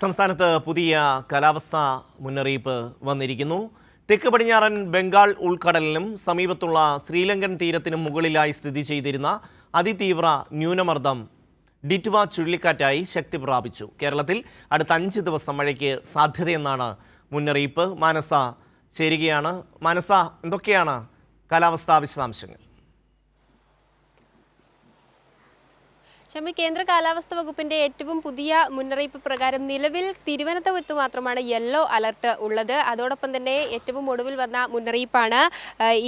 സംസ്ഥാനത്ത് പുതിയ കാലാവസ്ഥാ മുന്നറിയിപ്പ് വന്നിരിക്കുന്നു. തെക്ക് പടിഞ്ഞാറൻ ബംഗാൾ ഉൾക്കടലിനും സമീപത്തുള്ള ശ്രീലങ്കൻ തീരത്തിനും മുകളിലായി സ്ഥിതി ചെയ്തിരുന്ന അതിതീവ്ര ന്യൂനമർദ്ദം ഡിറ്റ്വ ചുഴലിക്കാറ്റായി ശക്തി പ്രാപിച്ചു. കേരളത്തിൽ അടുത്ത അഞ്ച് ദിവസം മഴയ്ക്ക് സാധ്യതയെന്നാണ് മുന്നറിയിപ്പ്. മാനസ ചേരുകയാണ്. മാനസ എന്തൊക്കെയാണ് കാലാവസ്ഥാ വിശദാംശങ്ങൾ? ഷമി കേന്ദ്ര കാലാവസ്ഥ വകുപ്പിന്റെ ഏറ്റവും പുതിയ മുന്നറിയിപ്പ് പ്രകാരം നിലവിൽ തിരുവനന്തപുരത്ത് മാത്രമാണ് യെല്ലോ അലർട്ട് ഉള്ളത്. അതോടൊപ്പം തന്നെ ഏറ്റവും ഒടുവിൽ വന്ന മുന്നറിയിപ്പാണ്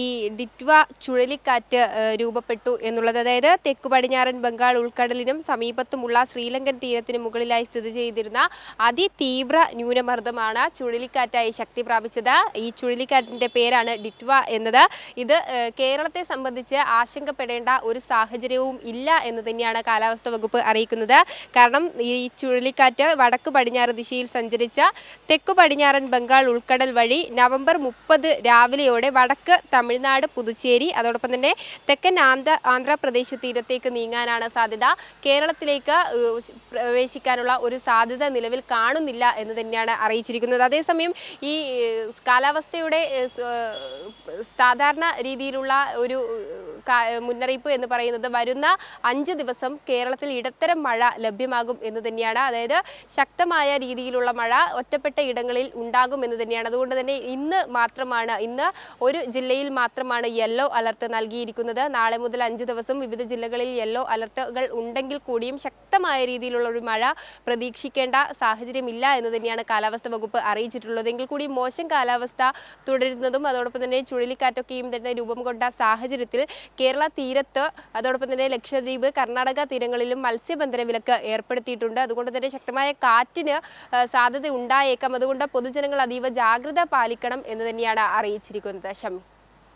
ഈ ഡിറ്റ്വ ചുഴലിക്കാറ്റ് രൂപപ്പെട്ടു എന്നുള്ളത്. അതായത് തെക്കു പടിഞ്ഞാറൻ ബംഗാൾ ഉൾക്കടലിനും സമീപത്തുമുള്ള ശ്രീലങ്കൻ തീരത്തിന് മുകളിലായി സ്ഥിതി ചെയ്തിരുന്ന അതിതീവ്ര ന്യൂനമർദ്ദമാണ് ചുഴലിക്കാറ്റായി ശക്തി പ്രാപിച്ചത്. ഈ ചുഴലിക്കാറ്റിന്റെ പേരാണ് ഡിറ്റ്വ എന്നത്. ഇത് കേരളത്തെ സംബന്ധിച്ച് ആശങ്കപ്പെടേണ്ട ഒരു സാഹചര്യവും ഇല്ല എന്ന് തന്നെയാണ് കാലാവസ്ഥ വകുപ്പ് അറിയിക്കുന്നത്. കാരണം ഈ ചുഴലിക്കാറ്റ് വടക്ക് പടിഞ്ഞാറ് ദിശയിൽ സഞ്ചരിച്ച തെക്കു പടിഞ്ഞാറൻ ബംഗാൾ ഉൾക്കടൽ വഴി നവംബർ മുപ്പത് രാവിലെയോടെ വടക്ക് തമിഴ്നാട് പുതുച്ചേരി അതോടൊപ്പം തന്നെ തെക്കൻ ആന്ധ്ര ആന്ധ്രാപ്രദേശ് തീരത്തേക്ക് നീങ്ങാനാണ് സാധ്യത. കേരളത്തിലേക്ക് പ്രവേശിക്കാനുള്ള ഒരു സാധ്യത നിലവിൽ കാണുന്നില്ല എന്ന് തന്നെയാണ് അറിയിച്ചിരിക്കുന്നത്. അതേസമയം ഈ കാലാവസ്ഥയുടെ സാധാരണ രീതിയിലുള്ള ഒരു മുന്നറിയിപ്പ് എന്ന് പറയുന്നത് വരുന്ന അഞ്ച് ദിവസം കേരളത്തിൽ ഇടത്തരം മഴ ലഭ്യമാകും എന്ന് തന്നെയാണ്. അതായത് ശക്തമായ രീതിയിലുള്ള മഴ ഒറ്റപ്പെട്ട ഇടങ്ങളിൽ ഉണ്ടാകും എന്ന് തന്നെയാണ്. അതുകൊണ്ട് തന്നെ ഇന്ന് മാത്രമാണ് ഇന്ന് ഒരു ജില്ലയിൽ മാത്രമാണ് യെല്ലോ അലർട്ട് നൽകിയിരിക്കുന്നത്. നാളെ മുതൽ അഞ്ച് ദിവസം വിവിധ ജില്ലകളിൽ യെല്ലോ അലർട്ടുകൾ ഉണ്ടെങ്കിൽ കൂടിയും ശക്തമായ രീതിയിലുള്ള ഒരു മഴ പ്രതീക്ഷിക്കേണ്ട സാഹചര്യമില്ല എന്ന് തന്നെയാണ് കാലാവസ്ഥ വകുപ്പ് അറിയിച്ചിട്ടുള്ളത്. എങ്കിൽ കൂടി മോശം കാലാവസ്ഥ തുടരുന്നതും അതോടൊപ്പം തന്നെ ചുഴലിക്കാറ്റൊക്കെയും തന്നെ രൂപം കൊണ്ട സാഹചര്യത്തിൽ കേരള തീരത്ത് അതോടൊപ്പം തന്നെ ലക്ഷദ്വീപ് കർണാടക തീരങ്ങളിലും മത്സ്യബന്ധന വിലക്ക് ഏർപ്പെടുത്തിയിട്ടുണ്ട്. അതുകൊണ്ട് തന്നെ ശക്തമായ കാറ്റിന് സാധ്യത ഉണ്ടായേക്കാം. അതുകൊണ്ട് പൊതുജനങ്ങൾ അതീവ ജാഗ്രത പാലിക്കണം എന്ന് തന്നെയാണ് അറിയിച്ചിരിക്കുന്നത്. ഷമി.